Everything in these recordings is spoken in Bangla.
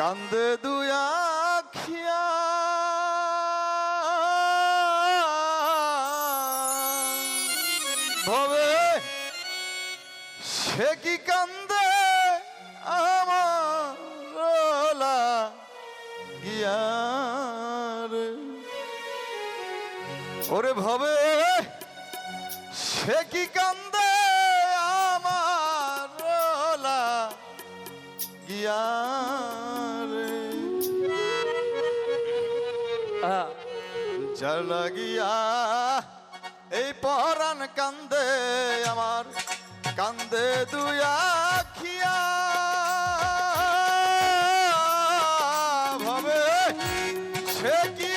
কান্দে দুয়াখিয়া ভবে সে কি কান্দে আমার গিয়ার? ওরে ভবে সে কি কান্দে যার লাগিয়া এই পরাণ কান্দে আমার কান্দে দুয়া খিয়া সে কি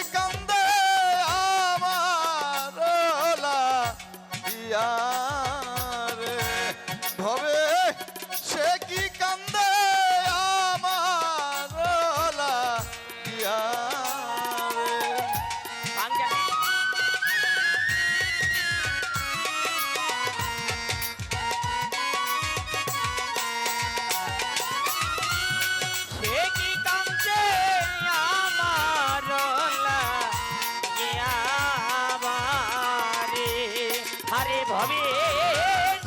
আরে ভবে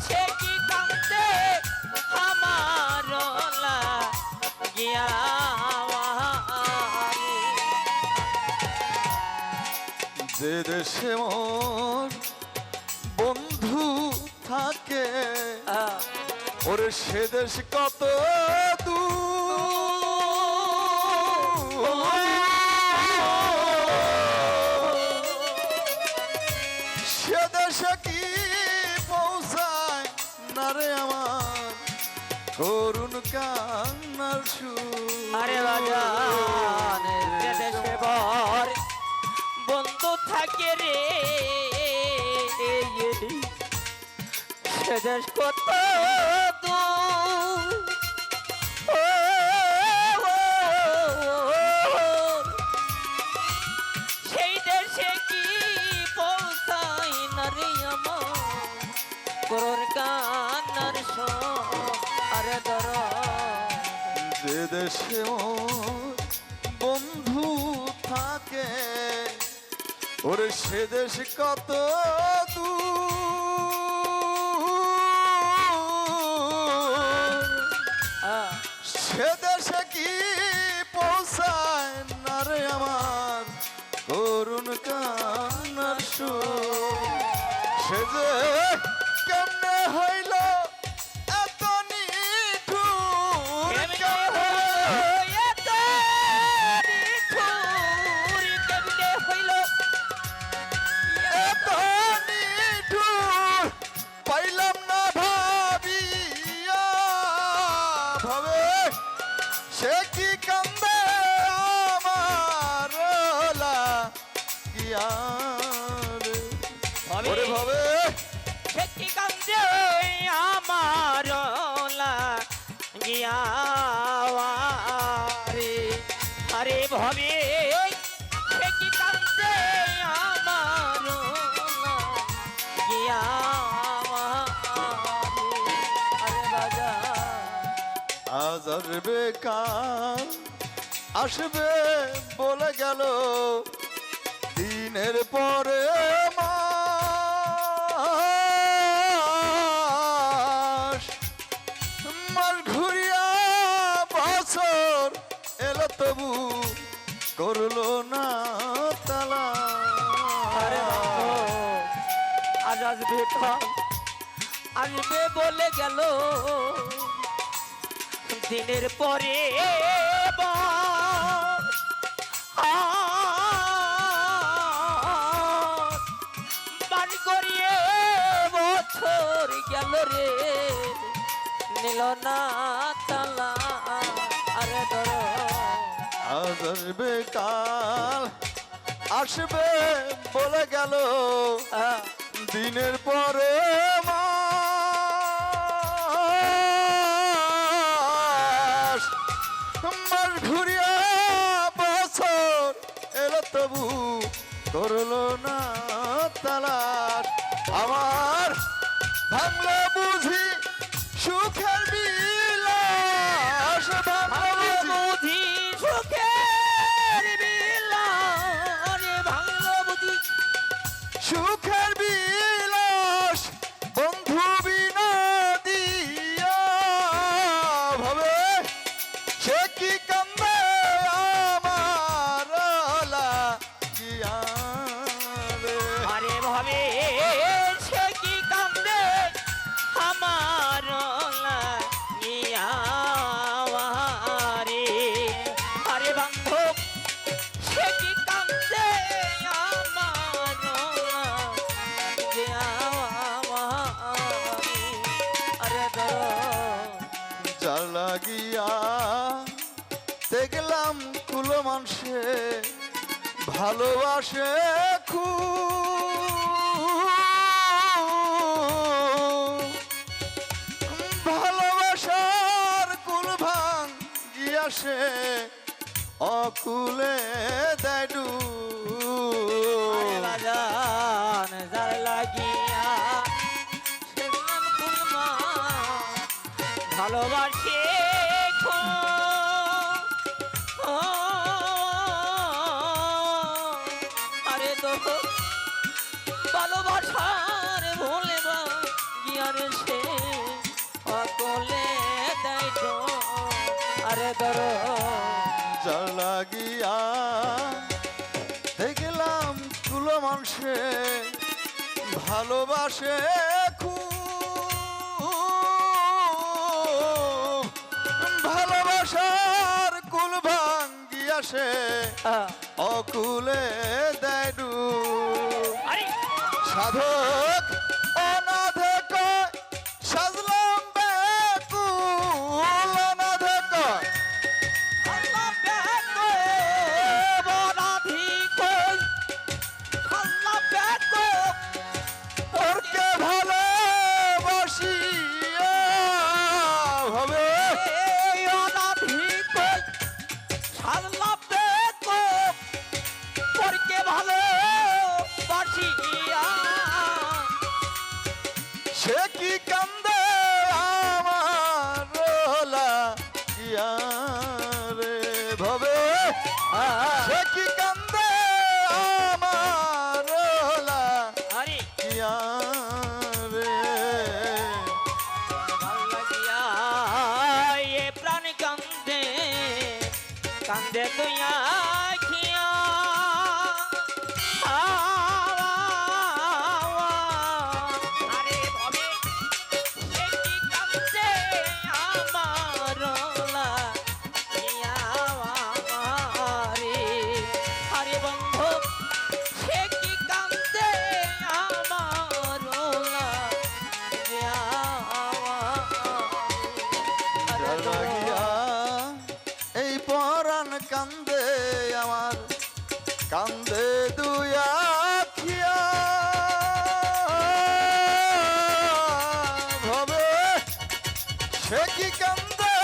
সে কি কাঁদছে আমার। যে দেশে মোর বন্ধু থাকে ওরে সে দেশ কত পৌঁছায় না রে আমার করুণ কান্নার সুর। আরে বাজান দেশে থাকে রে। সে কত যে দেশে বন্ধু থাকে ওরে সে দেশ কত দূর? সে দেশে কি আসবে কাল আসবে বলে গেল দিনের পরে মাস ঘুরিয়া বছর এলো তবু করল না তালা। আজ আসবে আসবে বলে গেল দিনের পরে বান করিয়ে বছর গেল রে। নিল না তালা আরে ধর আসবে কাল আসবে বলে গেল। দিনের পরে করল না তালাশ। আমার ভাঙলো মানুষে ভালোবাসে খুব। ভালোবাসার কুল ভাঙ গিয়াসে অকুলে যার লাগিয়া ভালোবাসে ভালোবাসার ভুলে বা গিয়ারে সে অকলে তো আরে ধরো দেখলাম কুলো মানুষে ভালোবাসে খুব। ভালোবাসার কুল ভাঙ্গিয়াসে অকুলে দেয় সাধক! কান্দে তুইয়া কান্দে আমার কান্দে দুয়া খিয়া ভবে সে কি কান্দে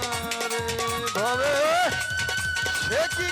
আমার ভবে সে কি